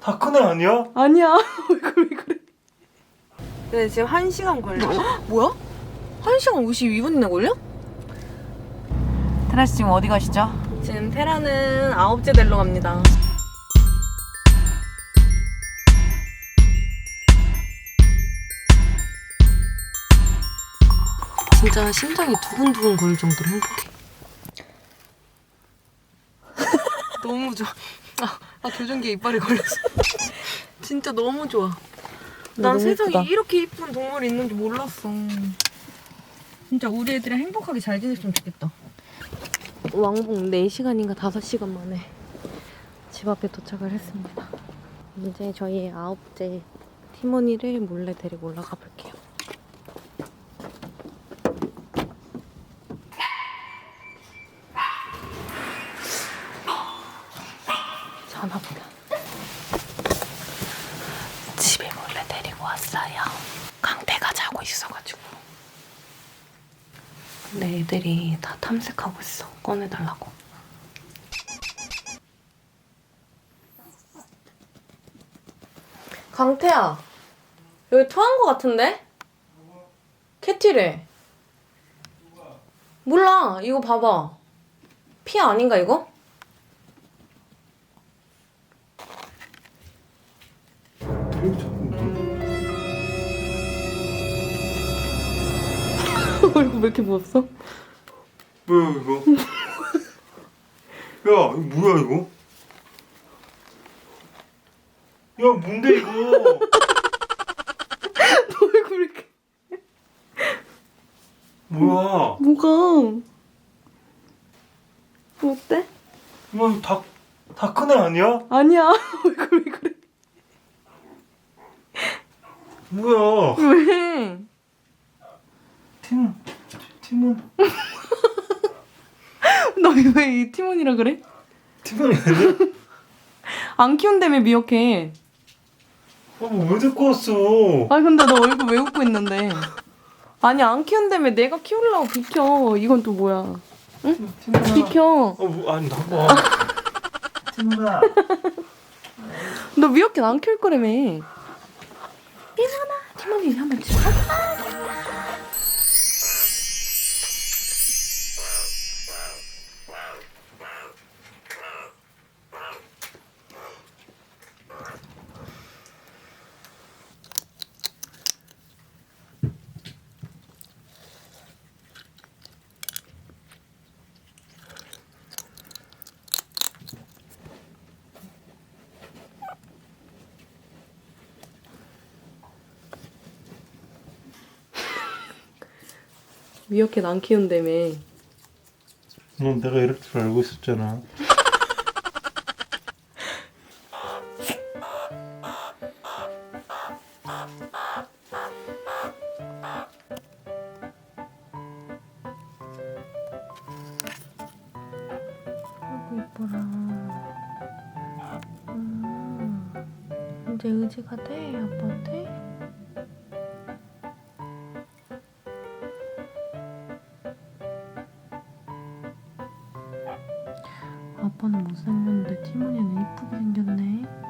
다큰애 아니야? 아니야. 얼굴 왜 그래? 근데 지금 1시간 걸려. 뭐야? 1시간 52분이나 걸려? 테라 씨 지금 어디 가시죠? 지금 테라는 아홉째 델로 갑니다. 진짜 심장이 두근두근 거릴 정도로 행복해. 너무 좋아. 아, 아 교정기에 이빨이 걸렸어. 진짜 너무 좋아. 난 너무 세상에 예쁘다. 이렇게 이쁜 동물이 있는 줄 몰랐어. 진짜 우리 애들이랑 행복하게 잘 지냈으면 좋겠다. 왕복 4시간인가 5시간 만에 집 앞에 도착을 했습니다. 이제 저희 아홉째 티모니를 몰래 데리고 올라가 볼게요. 전화 보다. 집에 몰래 데리고 왔어요. 강태가 자고 있어가지고. 근데 애들이 다 탐색하고 있어. 꺼내달라고. 강태야, 여기 토한 거 같은데? 캐티래. 몰라, 이거 봐봐. 피 아닌가, 이거? 얼굴 왜 이렇게 부었어? 뭐야 이거? 야 이거 뭐야 이거? 야 뭔데 이거? 얼굴 왜 이렇게. 뭐야? 뭐가? 어때? 이거 다 다 큰 애 아니야? 아니야. 얼굴 왜 그래? 뭐야? 왜? 팀 팀은 너왜이 티몬이라 그래? 팀은 아니야? 안 키운다며 미역해. 아왜 데리고 왔어? 아니 근데 너 얼굴 왜 웃고 있는데? 아니 안 키운다며 내가 키우려고 비켜. 이건 또 뭐야? 팀은아. 비켜. 어 뭐, 아니 나봐. 팀은아. 너 미역캣 안 키울 거라며. 티몬아. 티몬이 한번 쳐. 미역캣 안 키운다며. 넌 내가 이럴 줄 알고 있었잖아. 아이고 이뻐라. 음, 이제 의지가 돼 아빠한테. 아빠는 못생겼는데 티모니는 이쁘게 생겼네.